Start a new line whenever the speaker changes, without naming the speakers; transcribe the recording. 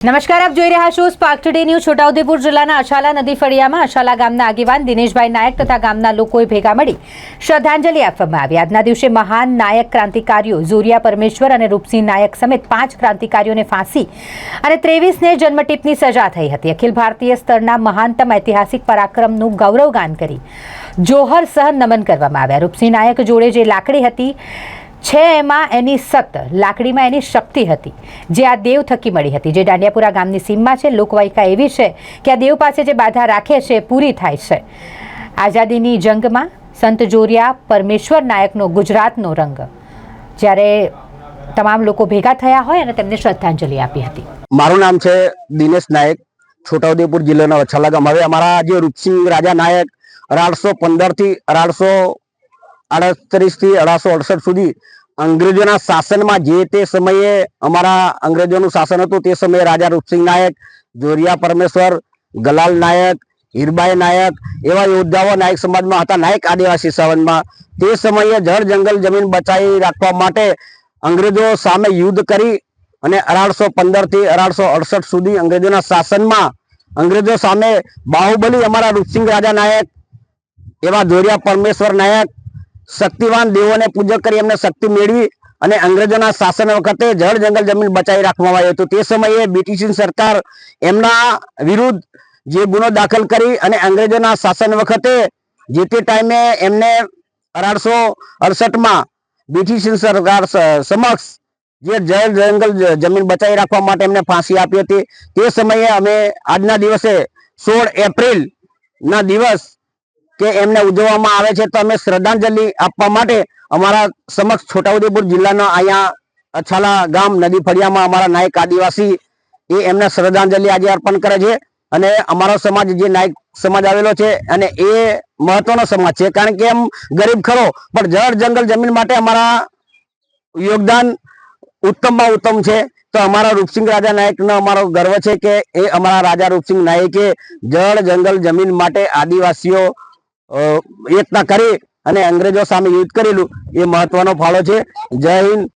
નમસ્કાર, આપ જોઈ રહ્યા છો સ્પાર્ક ટુડે ન્યૂઝ છોટાઉદેપુર જિલ્લાના અશાલા નદી ફળિયામાં અશાલા ગામના આગેવાન દિનેશભાઈ નાયક તથા ગામના લોકોએ ભેગા મળી શ્રદ્ધાંજલિ આપવામાં આવી. આજના દિવસે મહાન નાયક ક્રાંતિકારીઓ ઝુરિયા પરમેશ્વર અને રૂપસિંહ નાયક સમેત પાંચ ક્રાંતિકારીઓને ફાંસી અને ત્રેવીસને જન્મટીપની સજા થઈ હતી. અખિલ ભારતીય સ્તરના મહાનતમ ઐતિહાસિક પરાક્રમનું ગૌરવગાન કરી જોહર સહ નમન કરવામાં આવ્યા. રૂપસિંહ નાયક જોડે જે લાકડી હતી છે એમાં એની સત, લાકડીમાં એની શક્તિ હતી, જે આ દેવ થકી મળી હતી. જે દાંડિયાપુરા ગામની સીમમાં છે, લોકવાયકા એવી છે કે આ દેવ પાસે જે બાધા રાખે છે, એ પૂરી થાય છે. આઝાદીની જંગમાં સંત જોરિયા પરમેશ્વર નાયકનો ગુજરાતનો રંગ. જ્યારે તમામ લોકો ભેગા થયા હોય અને તેમને શ્રદ્ધાંજલિ આપી હતી.
મારું નામ છે દિનેશ નાયક, છોટાઉદેપુર જિલ્લાના વછાલા ગામ. હવે અમારા જે રૂપસિંહ રાજા નાયક અઢારસો પંદરથી અઢારસો આડત્રીસથી અઢારસો અડસઠ સુધી અંગ્રેજોના શાસનમાં જે તે સમયે અમારા અંગ્રેજોનું શાસન હતું તે સમયે રાજા રૂપસિંહ નાયક, જોરિયા પરમેશ્વર, ગલાલ નાયક, હીરબાઈ નાયક એવા યોદ્ધાઓ નાયક સમાજમાં હતા. નાયક આદિવાસી સમાજમાં તે સમયે જળ જંગલ જમીન બચાવી રાખવા માટે અંગ્રેજો સામે યુદ્ધ કરી અને અઢારસો પંદરથી અઢારસો અડસઠ સુધી અંગ્રેજોના શાસનમાં અંગ્રેજો સામે બાહુબલી અમારા રૂપસિંહ રાજા નાયક એવા જોરિયા પરમેશ્વર નાયક શક્તિવાન દેવોને પૂજા કરી એમને શક્તિ મેળવી અને અંગ્રેજોના શાસન વખતે જળ જંગલ જમીન બચાવી રાખવામાં આવ્યું હતું. તે સમયે બ્રિટિશ સરકાર એમના વિરુદ્ધ જે ગુનો દાખલ કરી અને અંગ્રેજોના શાસન વખતે જે તે ટાઈમે એમને અઢારસો અડસઠમાં બ્રિટિશ સરકાર સમક્ષ જે જળ જંગલ જમીન બચાવી રાખવા માટે એમને ફાંસી આપી હતી. તે સમયે અમે આજના દિવસે સોળ એપ્રિલ ના દિવસ કે એમને ઉજવવામાં આવે છે, તો અમે શ્રદ્ધાંજલિ આપવા માટે અમારા સમક્ષ છોટાઉદેપુર જિલ્લાના અહીંયા અછાલા ગામ નદી ફળિયામાં અમારા નાયક આદિવાસી એ એમને શ્રદ્ધાંજલિ આજે અર્પણ કરે છે. અને અમારો સમાજ જે નાયક સમાજ આવેલો છે અને એ મહત્વનો સમાજ છે. કારણ કે એમ ગરીબ ખરો, પણ જળ જંગલ જમીન માટે અમારા યોગદાન ઉત્તમમાં ઉત્તમ છે. તો અમારા રૂપસિંહ રાજા નાયકનો અમારો ગર્વ છે કે એ અમારા રાજા રૂપસિંહ નાયકે જળ જંગલ જમીન માટે આદિવાસીઓ એકતા કરી અને અંગ્રેજો સામે યુદ્ધ કરેલું. એ મહત્વનો ફાળો છે. જય હિન્દ.